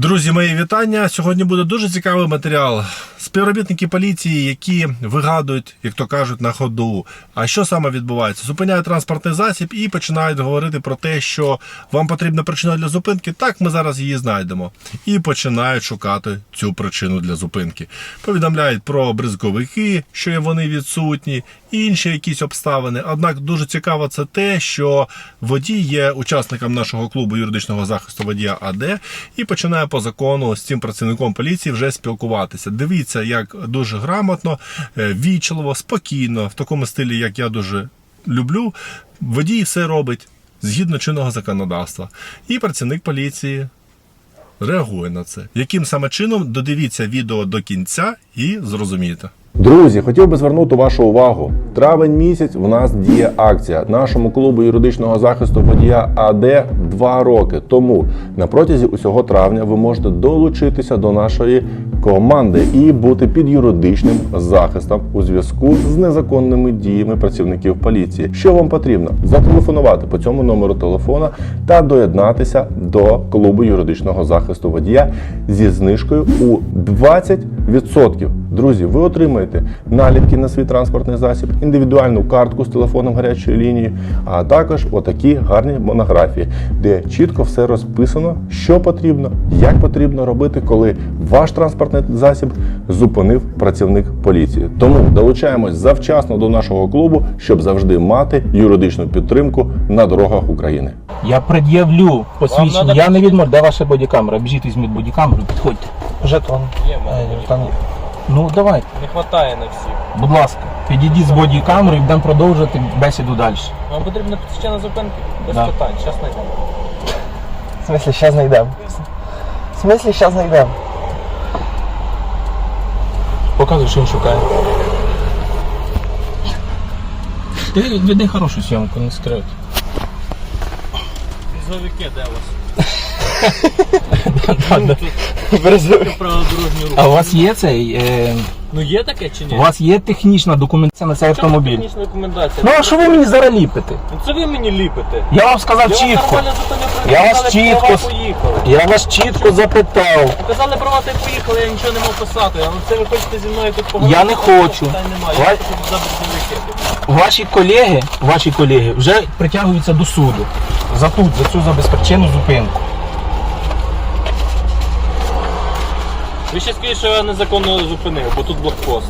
Друзі, мої вітання. Сьогодні буде дуже цікавий матеріал. Співробітники поліції, які вигадують, як то кажуть, на ходу. А що саме відбувається? Зупиняють транспортний засіб і починають говорити про те, що вам потрібна причина для зупинки. Так, ми зараз її знайдемо. І починають шукати цю причину для зупинки. Повідомляють про бризковики, що вони відсутні, інші якісь обставини. Однак дуже цікаво це те, що водій є учасником нашого клубу юридичного захисту водія АД і починає по закону з цим працівником поліції вже спілкуватися. Дивіться, як дуже грамотно, е, вічливо, спокійно, в такому стилі, як я дуже люблю. Водій все робить згідно чинного законодавства. І працівник поліції реагує на це. Яким саме чином додивіться відео до кінця і зрозумієте. Друзі, хотів би звернути вашу увагу. Травень місяць в нас діє акція нашому клубу юридичного захисту водія АД 2 роки. Тому на протязі усього травня ви можете долучитися до нашої команди і бути під юридичним захистом у зв'язку з незаконними діями працівників поліції. Що вам потрібно? Зателефонувати по цьому номеру телефона та доєднатися до клубу юридичного захисту водія зі знижкою у 20%. Друзі, ви отримаєте наліпки на свій транспортний засіб, індивідуальну картку з телефоном гарячої лінії, а також отакі гарні монографії, де чітко все розписано, що потрібно, як потрібно робити, коли ваш транспортний засіб зупинив працівник поліції. Тому долучаємось завчасно до нашого клубу, щоб завжди мати юридичну підтримку на дорогах України. Я пред'явлю посвідчення. надо Я не відмовлю. Де ваша бодікамера? Біжіть, візьміть бодікамеру, підходьте. Жетон. Є мене Е, там є. Ну давайте, Не вистачає на всіх. будь ласка, підійдіть з бодікамерою і будемо продовжувати бесіду далі. Вам потрібна причина зупинки? Без Да. питань, зараз знайдемо. В смысле, зараз знайдемо. В смысле, зараз знайдемо. Показуй, що він шукає. Ти веди хорошу зйомку, не скривай. Бризовики, де у вас? Право дорожню А у вас є цей. Е, Ну є таке чи ні? у вас є технічна документація на цей Чому автомобіль? технічна рекомендація? Ну а що ви мені зараз ліпите? Ну це ви мені ліпите. Я вам сказав Я чітко. нормально зупинив, Я вас показали чітко права, с- поїхали. Я вас чітко запитав. Показали права, й поїхали, я нічого не мав писати. А ну це ви хочете зі мною тут поговорити? Я не хочу. Питань немає. Я Ва- хочу за. Ваші колеги, ваші колеги вже притягуються до суду за тут, за цю за безпричинну зупинку. Ви ще скажіть, що я незаконно зупинив, бо тут блокпост.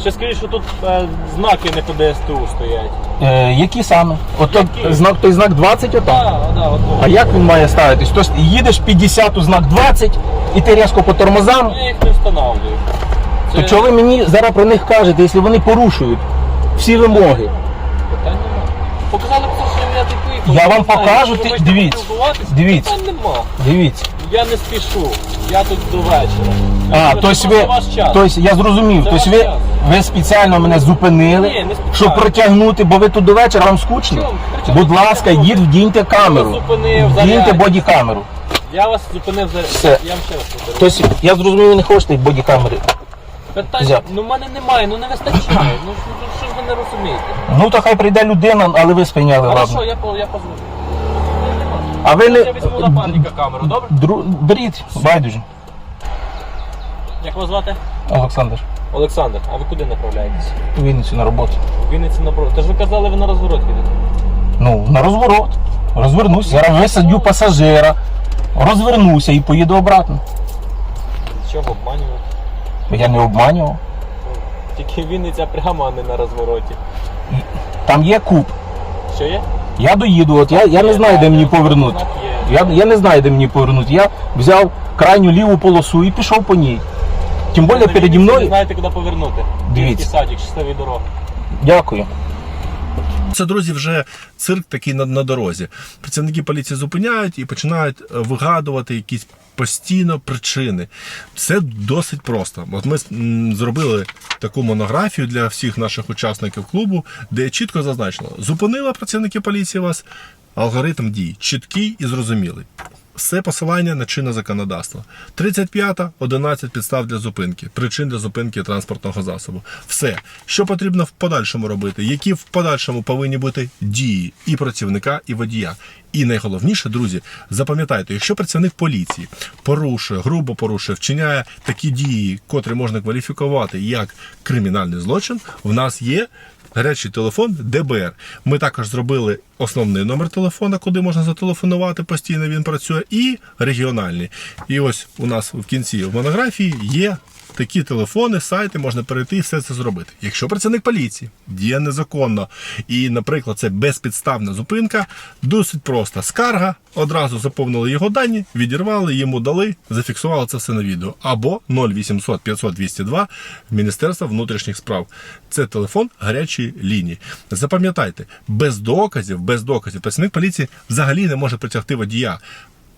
Ще скажіть, що тут е, знаки не по ДСТУ стоять. Е, які саме? От той Які? знак, той знак 20 отам. Так, да, от, А як він має ставитись? Тобто їдеш 50 у знак 20 і ти різко по тормозам. Я їх не встановлюю. То чого ви мені зараз про них кажете, якщо вони порушують всі вимоги? Питань нема. Показали б це, що я тут поїхав. Я вам покажу, ти- дивіться, дивіться. Питань нема. Дивіться. Я не спішу. Я тут до вечора. А, тобто ви, ваш час. тобто я зрозумів, Це тобто ваш ви, час. ви спеціально мене зупинили, Ні, не спеціально. щоб протягнути, бо ви тут до вечора вам скучно. Чому? При Будь ласка, причому? йдіть, вдіньте камеру. зупинив, Вдіньте зарядь. бодікамеру. Я вас зупинив за... Все. Я вам ще раз повторю. Тобто я зрозумів, ви не хочете бодікамери. Питань, взяти. ну в мене немає, ну не вистачає. Ну що, що ж ви не розумієте? Ну то хай прийде людина, але ви спиняли, Хорошо, ладно. я, по- я позвоню. А ви не Я візьму напарника камеру, добре? Дру... беріть, байдуже. Як вас звати? Олександр, Олександр, а ви куди направляєтесь? у Вінницю на роботу. В Вінниці напроти. Та ж ви казали, ви на розворот їдете. Ну, на розворот. Розвернусь. Зараз висадю пасажира, розвернуся і поїду обратно. Чого обманювати? Я не обманював. Тільки Вінниця прямо, а не на розвороті. Там є куб. Що є? Я доїду, от я, я не знаю, де мені повернути. Я, я не знаю, де мені повернути. Я взяв крайню ліву полосу і пішов по ній. Тим більше переді мною. Не знаєте, куди повернути. Дивіться. Дівський садик, щасливі дороги. Дякую. Це, друзі, вже цирк такий на, на дорозі. Працівники поліції зупиняють і починають е, вигадувати якісь постійно причини. Це досить просто. От ми зробили таку монографію для всіх наших учасників клубу, де чітко зазначено: зупинила працівники поліції вас. Алгоритм дій чіткий і зрозумілий. Все посилання на чинне законодавство. 35 11 підстав для зупинки, причин для зупинки транспортного засобу. Все, що потрібно в подальшому робити, які в подальшому повинні бути дії і працівника, і водія. І найголовніше, друзі, запам'ятайте, якщо працівник поліції порушує, грубо порушує, вчиняє такі дії, котрі можна кваліфікувати як кримінальний злочин, в нас є гарячий телефон ДБР. Ми також зробили основний номер телефона, куди можна зателефонувати постійно. Він працює, і регіональний. І ось у нас в кінці в монографії є. Такі телефони, сайти можна перейти і все це зробити. Якщо працівник поліції діє незаконно і, наприклад, це безпідставна зупинка, досить просто. Скарга, одразу заповнили його дані, відірвали, йому дали, зафіксували це все на відео. Або 0800 500 202 Міністерства внутрішніх справ. Це телефон гарячої лінії. Запам'ятайте, без доказів, без доказів працівник поліції взагалі не може притягти водія.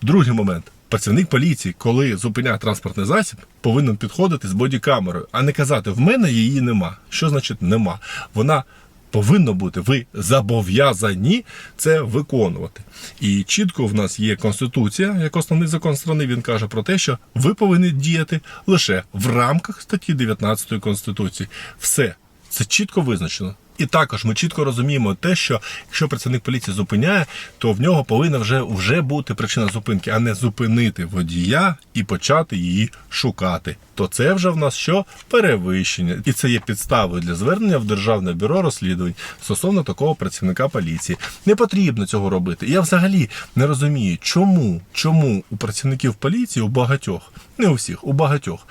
Другий момент. Працівник поліції, коли зупиняє транспортний засіб, повинен підходити з бодікамерою, а не казати: в мене її нема. Що значить нема? Вона повинна бути. Ви зобов'язані це виконувати. І чітко в нас є конституція, як основний закон страни. Він каже про те, що ви повинні діяти лише в рамках статті 19 конституції. Все це чітко визначено. І також ми чітко розуміємо те, що якщо працівник поліції зупиняє, то в нього повинна вже, вже бути причина зупинки, а не зупинити водія і почати її шукати. То це вже в нас що перевищення, і це є підставою для звернення в Державне бюро розслідувань стосовно такого працівника поліції. Не потрібно цього робити. Я взагалі не розумію, чому, чому у працівників поліції у багатьох, не у всіх, у багатьох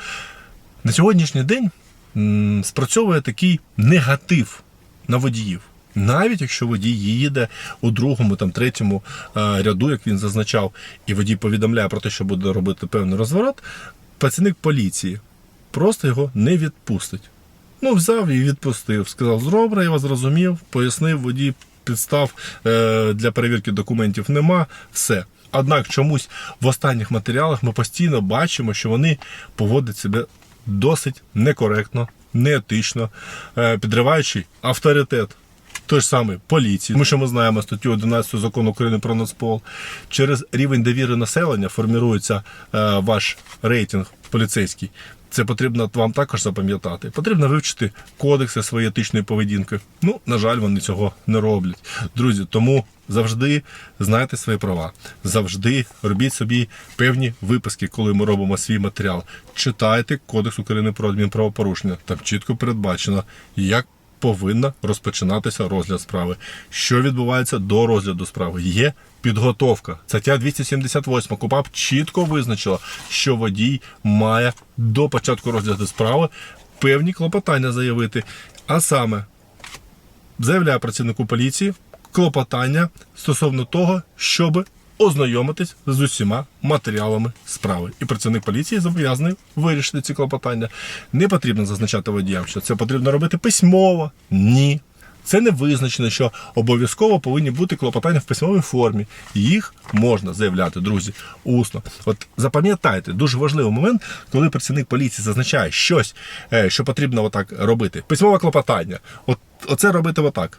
на сьогоднішній день спрацьовує такий негатив на водіїв. Навіть якщо водій їде у другому, там третьому е, ряду, як він зазначав, і водій повідомляє про те, що буде робити певний розворот, працівник поліції просто його не відпустить. Ну, взяв і відпустив. Сказав, добре, я вас зрозумів, пояснив, водій підстав е, для перевірки документів нема, все. Однак чомусь в останніх матеріалах ми постійно бачимо, що вони поводять себе досить некоректно, неетично, е, підриваючи авторитет той ж самий поліції, тому що ми знаємо статтю 11 закону України про Нацпол. Через рівень довіри населення формірується е, ваш рейтинг поліцейський. Це потрібно вам також запам'ятати. Потрібно вивчити кодекси своєї етичної поведінки. Ну, на жаль, вони цього не роблять. Друзі, тому завжди знайте свої права. Завжди робіть собі певні виписки, коли ми робимо свій матеріал. Читайте Кодекс України про адмінправопорушення. Там чітко передбачено, як повинна розпочинатися розгляд справи. Що відбувається до розгляду справи? Є підготовка. Стаття 278 КУПАП чітко визначила, що водій має до початку розгляду справи певні клопотання заявити. А саме заявляє працівнику поліції клопотання стосовно того, щоб ознайомитись з усіма матеріалами справи. І працівник поліції зобов'язаний вирішити ці клопотання. Не потрібно зазначати водіям, що це потрібно робити письмово. Ні. Це не визначено, що обов'язково повинні бути клопотання в письмовій формі. Їх можна заявляти, друзі, усно. От запам'ятайте, дуже важливий момент, коли працівник поліції зазначає щось, е, що потрібно отак робити. Письмове клопотання. От оце робити отак.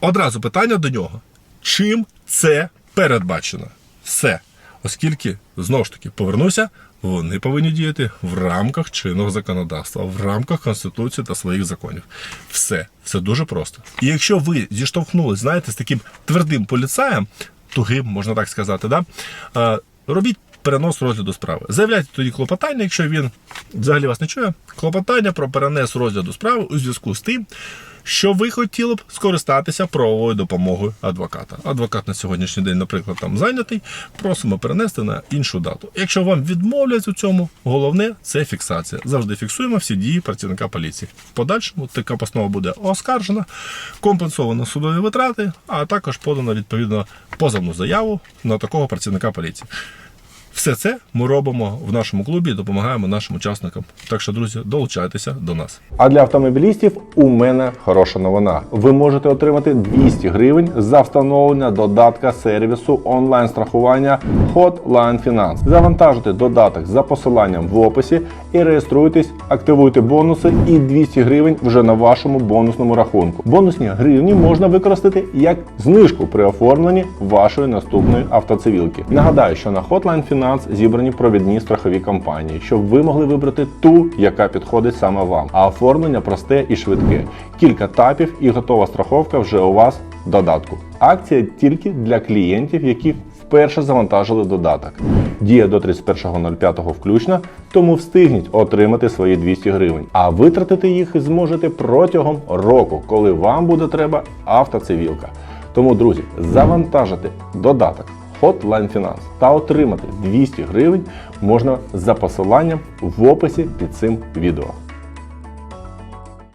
Одразу питання до нього. Чим це передбачено? Все. Оскільки, знову ж таки, повернуся, вони повинні діяти в рамках чинного законодавства, в рамках Конституції та своїх законів. Все, все дуже просто. І якщо ви зіштовхнулись, знаєте, з таким твердим поліцаєм, тугим, можна так сказати, да? е, робіть перенос розгляду справи. Заявляйте тоді клопотання, якщо він взагалі вас не чує, клопотання про перенес розгляду справи у зв'язку з тим, що ви хотіли б скористатися правовою допомогою адвоката. Адвокат на сьогоднішній день, наприклад, там зайнятий, просимо перенести на іншу дату. Якщо вам відмовлять у цьому, головне це фіксація. Завжди фіксуємо всі дії працівника поліції. В подальшому така постанова буде оскаржена, компенсовано судові витрати, а також подано відповідно позовну заяву на такого працівника поліції. Все це ми робимо в нашому клубі допомагаємо нашим учасникам. Так що, друзі, долучайтеся до нас. А для автомобілістів у мене хороша новина. Ви можете отримати 200 гривень за встановлення додатка сервісу онлайн-страхування Hotline Finance. Завантажуйте додаток за посиланням в описі і реєструйтесь, активуйте бонуси і 200 гривень вже на вашому бонусному рахунку. Бонусні гривні можна використати як знижку при оформленні вашої наступної автоцивілки. Нагадаю, що на Hotline Finance зібрані провідні страхові компанії, щоб ви могли вибрати ту, яка підходить саме вам. А оформлення просте і швидке. Кілька тапів і готова страховка вже у вас в додатку. Акція тільки для клієнтів, які вперше завантажили додаток. Діє до 31.05 включно, тому встигніть отримати свої 200 гривень. А витратити їх зможете протягом року, коли вам буде треба автоцивілка. Тому, друзі, завантажити додаток Hotline Finance та отримати 200 гривень можна за посиланням в описі під цим відео.